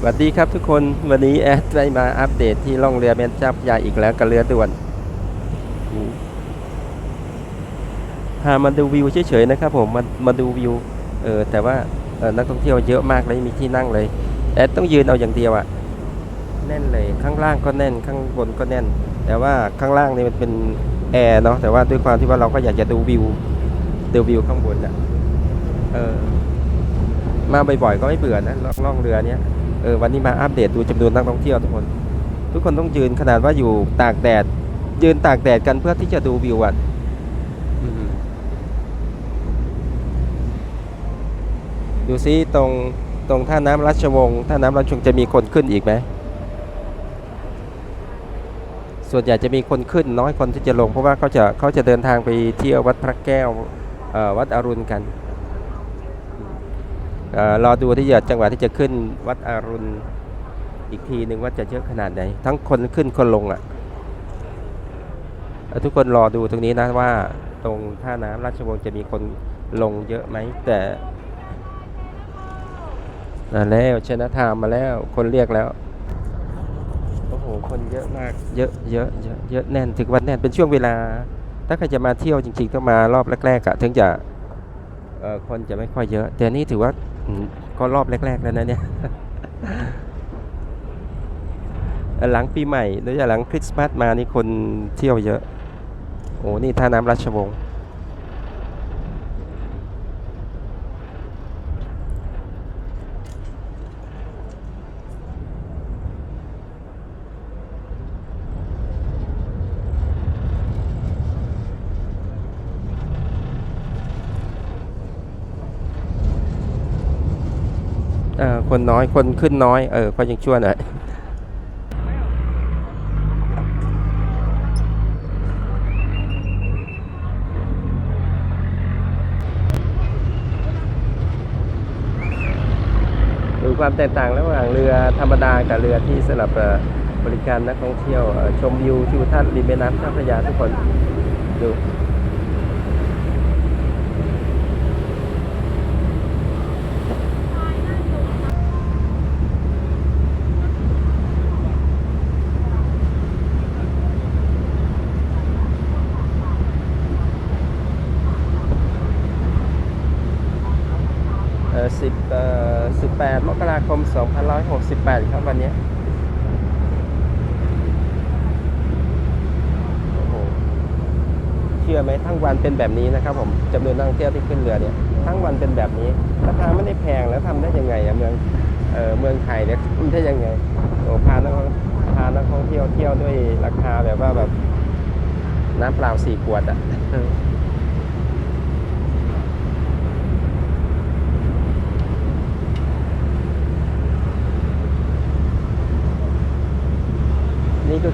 สวัสดีครับทุกคนวันนี้แอดได้มาอัปเดตที่ล่องเรือแม่น้ำเจ้าพระยาอีกแล้วกับเรือด่วนพามาดูวิวเฉยๆนะครับผมมามาดูวิวเออแต่ว่าเออนักท่องเที่ยวเยอะมากเลยมีที่นั่งเลยแอดต้องยืนเอาอย่างเดียวอะแน่นเลยข้างล่างก็แน่นข้างบนก็แน่น แต่ว่าข้างล่างนี่มันเป็นแอร์เนาะแต่ว่าด้วยความที่ว่าเราก็อยากจะดูวิวดูวิวข้างบนอะเออมาบ่อยๆก็ไม่เบื่อนะล่องล่องเรือเนี้ย เออวันนี้มาอัปเดตดูจำนวนนักท่องเที่ยวทุกคน ทุกคนต้องยืนขนาดว่าอยู่ตากแดด ยืนตากแดดกันเพื่อที่จะดูวิวอะอืมดูซิตรงตรงท่าน้ำราชวงศ์ท่าน้ำราชวงศ์จะมีคนขึ้นอีกไหมส่วนใหญ่จะมีคนขึ้นน้อยคนที่จะลงเพราะว่าเขาจะเขาจะเดินทางไปเที่ยววัดพระแก้วเอ่อวัดอรุณกันเอ่อ รอดูที่จะจังหวะที่จะขึ้นวัดอรุณอีกทีหนึ่งว่าจะเยอะขนาดไหน ทั้งคนขึ้นคนลงอะ่ะทุกคนรอดูตรงนี้นะว่าตรงท่าน้ำราชวงศ์จะมีคนลงเยอะไหมแต่มาแล้วชนะทามมาแล้วคนเรียกแล้วโอ้โหคนเยอะมากเยอะเยอะเยอะเยอะแน่นถึงวันแน่นเป็นช่วงเวลา ถ้าใครจะมาเที่ยวจริงๆต้องมารอบแรกๆอะถึงจะ คนจะไม่ค่อยเยอะ แต่นี่ถือว่าก็รอบแรก ๆ แล้วนะเนี่ย หลังปีใหม่หรือหลังคริสต์มาสมานี่คนเที่ยวเยอะ โอ้นี่ท่าน้ำราชวงศ์ เออคนน้อยคนขึ้นน้อย เออก็ยังชั่วหน่อยดูความแตกต่างระหว่างเรือธรรมดากับเรือที่สำหรับบริการนักท่องเที่ยวชมวิวทิวทัศน์ริมแม่น้ำเจ้าพระยาทุกคนดู สิบสิบแปดมกราคมสองพันร้อยหกสิบแปดครับวันเนี้ยเชื่อไหมทั้งวันเป็นแบบนี้นะครับผมจำนวนนักท่องเที่ยวที่ขึ้นเรือเนี่ยทั้งวันเป็นแบบนี้ราคาไม่ได้แพงแล้วทำได้ยังไงอะเมืองเออเมืองไทยเนี่ยทำได้ยังไงโอ้พานักพานักท่องเที่ยวเที่ยวด้วยราคาแบบว่าแบบน้ำเปล่าสี่ขวดอะ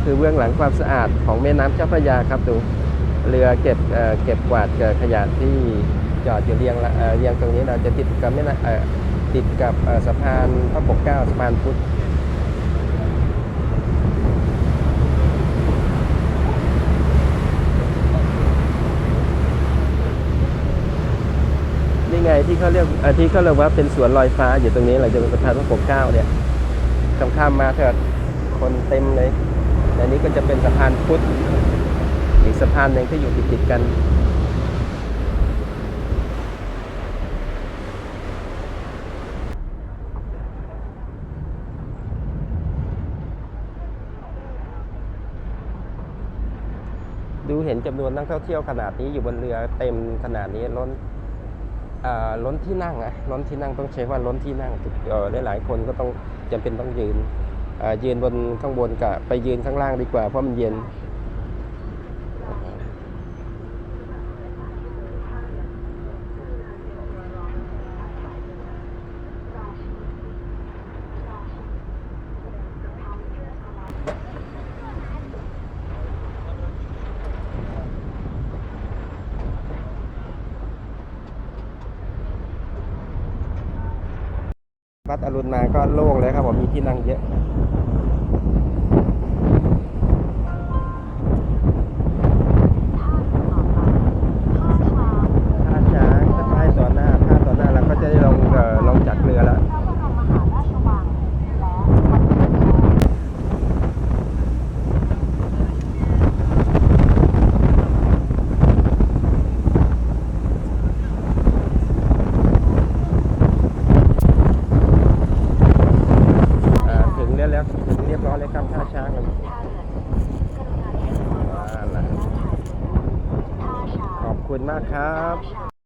คือเบื้องหลังความสะอาดของแม่น้ำเจ้าพระยาครับดูเรือเก็บเก็บกวาดขยะที่จอดอยู่เรียงเรียงตรงนี้เราจะติดกับแม่น้ำติดกับสะพานพระปกเก้าสะพานพุทธนี่ไงที่เขาเรียกอที่เขาเรียกว่าเป็นสวนลอยฟ้าอยู่ตรงนี้หลังจากเป็นสะพานพระปกเก้าเนี่ยข้ามข้ามมาเถิดคนเต็มเลย แต่นี้ก็จะเป็นสะพานพุทธอีกสะพานหนึ่งที่อยู่ติดติดๆกันดูเห็นจำนวนนักท่องเที่ยวขนาดนี้อยู่บนเรือเต็มขนาดนี้ล้นอ่อล้นที่นั่งอะล้นที่นั่งต้องใช้ว่าล้นที่นั่งเออหลายคนก็ต้องจำเป็นต้องยืน ยืนบนข้างบนกับไปยืนข้างล่างดีกว่าเพราะมันเย็น วัดอรุณมาก็โล่งเลยครับผมมีที่นั่งเยอะ ท่าช้างถ้าท้ายต่อหน้าท่าต่อหน้าเราก็จะได้ลงเอ่อลงจากเรือแล้ว พระบรมมหาราชวังและ เรียบร้อยเลยางเลยท่าเรือะมัดระวังอ่าล่ะท่าช้างขอบคุณมากครับ